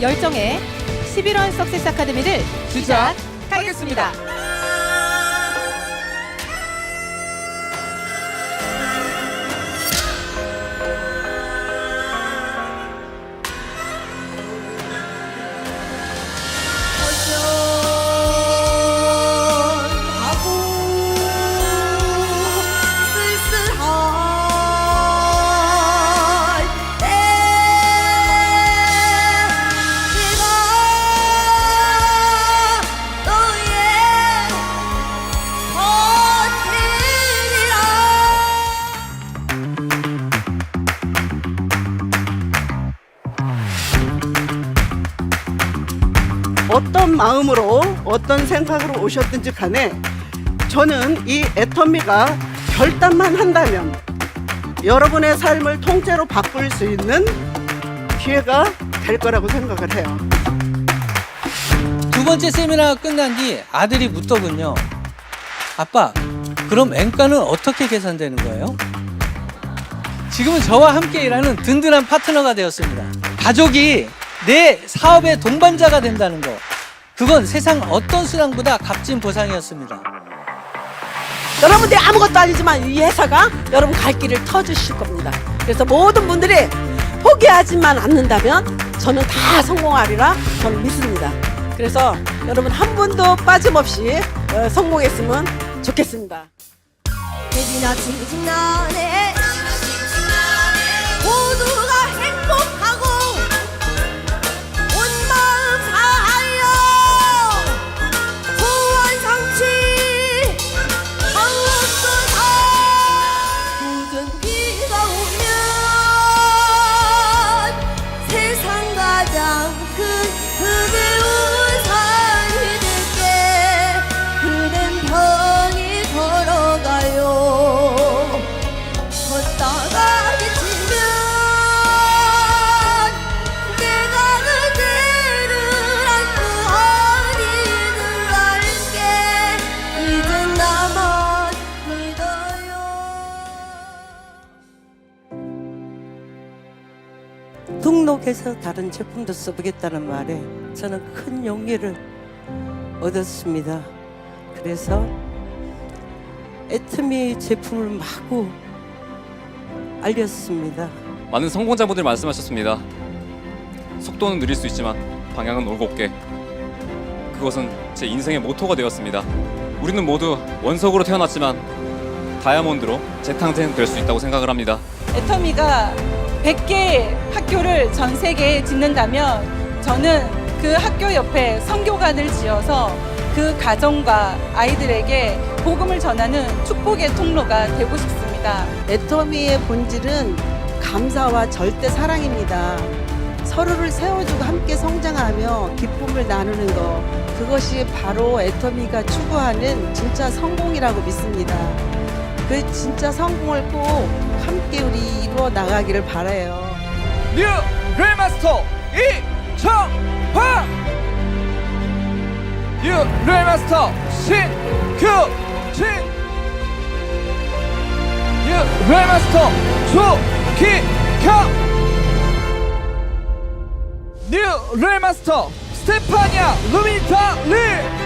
열정의 11월 석세스 아카데미를 시작하겠습니다. 하고 어떤 마음으로 어떤 생각으로 오셨든지 간에 저는 이 애터미가 결단만 한다면 여러분의 삶을 통째로 바꿀 수 있는 기회가 될 거라고 생각을 해요. 두 번째 세미나가 끝난 뒤 아들이 묻더군요. 아빠, 그럼 앵가는 어떻게 계산되는 거예요? 지금은 저와 함께 일하는 든든한 파트너가 되었습니다. 가족이 내 사업의 동반자가 된다는 거. 그건 세상 어떤 수당보다 값진 보상이었습니다. 여러분들이 아무것도 아니지만 이 회사가 여러분 갈 길을 터주실 겁니다. 그래서 모든 분들이 포기하지만 않는다면 저는 다 성공하리라 저는 믿습니다. 그래서 여러분 한 분도 빠짐없이 어, 성공했으면 좋겠습니다. 등록해서 다른 제품도 써보겠다는 말에 저는 큰 용기를 얻었습니다. 그래서 애터미 제품을 마구 알렸습니다. 많은 성공자분들 말씀하셨습니다. 속도는 느릴 수 있지만 방향은 올곧게. 그것은 제 인생의 모토가 되었습니다. 우리는 모두 원석으로 태어났지만 다이아몬드로 재탄생될 수 있다고 생각을 합니다. 애터미가 100개의 학교를 전 세계에 짓는다면 저는 그 학교 옆에 성교관을 지어서 그 가정과 아이들에게 복음을 전하는 축복의 통로가 되고 싶습니다. 애터미의 본질은 감사와 절대 사랑입니다. 서로를 세워주고 함께 성장하며 기쁨을 나누는 것. 그것이 바로 애터미가 추구하는 진짜 성공이라고 믿습니다. 그 진짜 성공을 꼭 함께 우리 이루어 나가기를 바라요. 뉴 랩마스터 이청황 뉴 랩마스터 신규진! 뉴 랩마스터 조기경! 뉴 랩마스터 스테파니아 루미타 리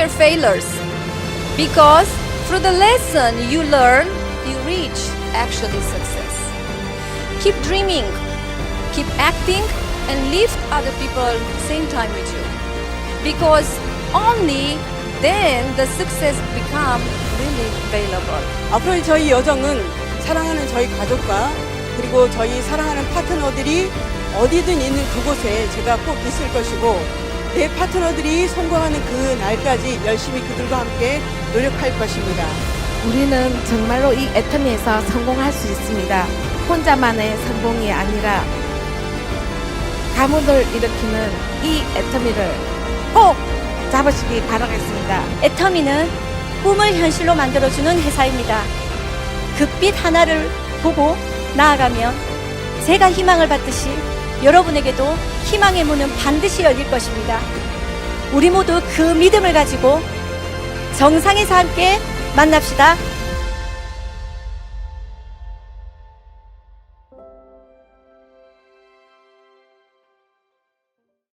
Fear failures because through the lesson you learn, you reach actually success. Keep dreaming, keep acting, and lift other people same time with you. Because only then the success become really available. 앞으로 저희 여정은 사랑하는 저희 가족과 그리고 저희 사랑하는 파트너들이 어디든 있는 그곳에 제가 꼭 있을 것이고 내 파트너들이 성공하는 그 날까지 열심히 그들과 함께 노력할 것입니다. 우리는 정말로 이 애터미에서 성공할 수 있습니다. 혼자만의 성공이 아니라 가문을 일으키는 이 애터미를 꼭 잡으시기 바라겠습니다. 애터미는 꿈을 현실로 만들어주는 회사입니다. 그빛 하나를 보고 나아가면 제가 희망을 받듯이 여러분에게도 희망의 문은 반드시 열릴 것입니다. 우리 모두 그 믿음을 가지고 정상에서 함께 만납시다.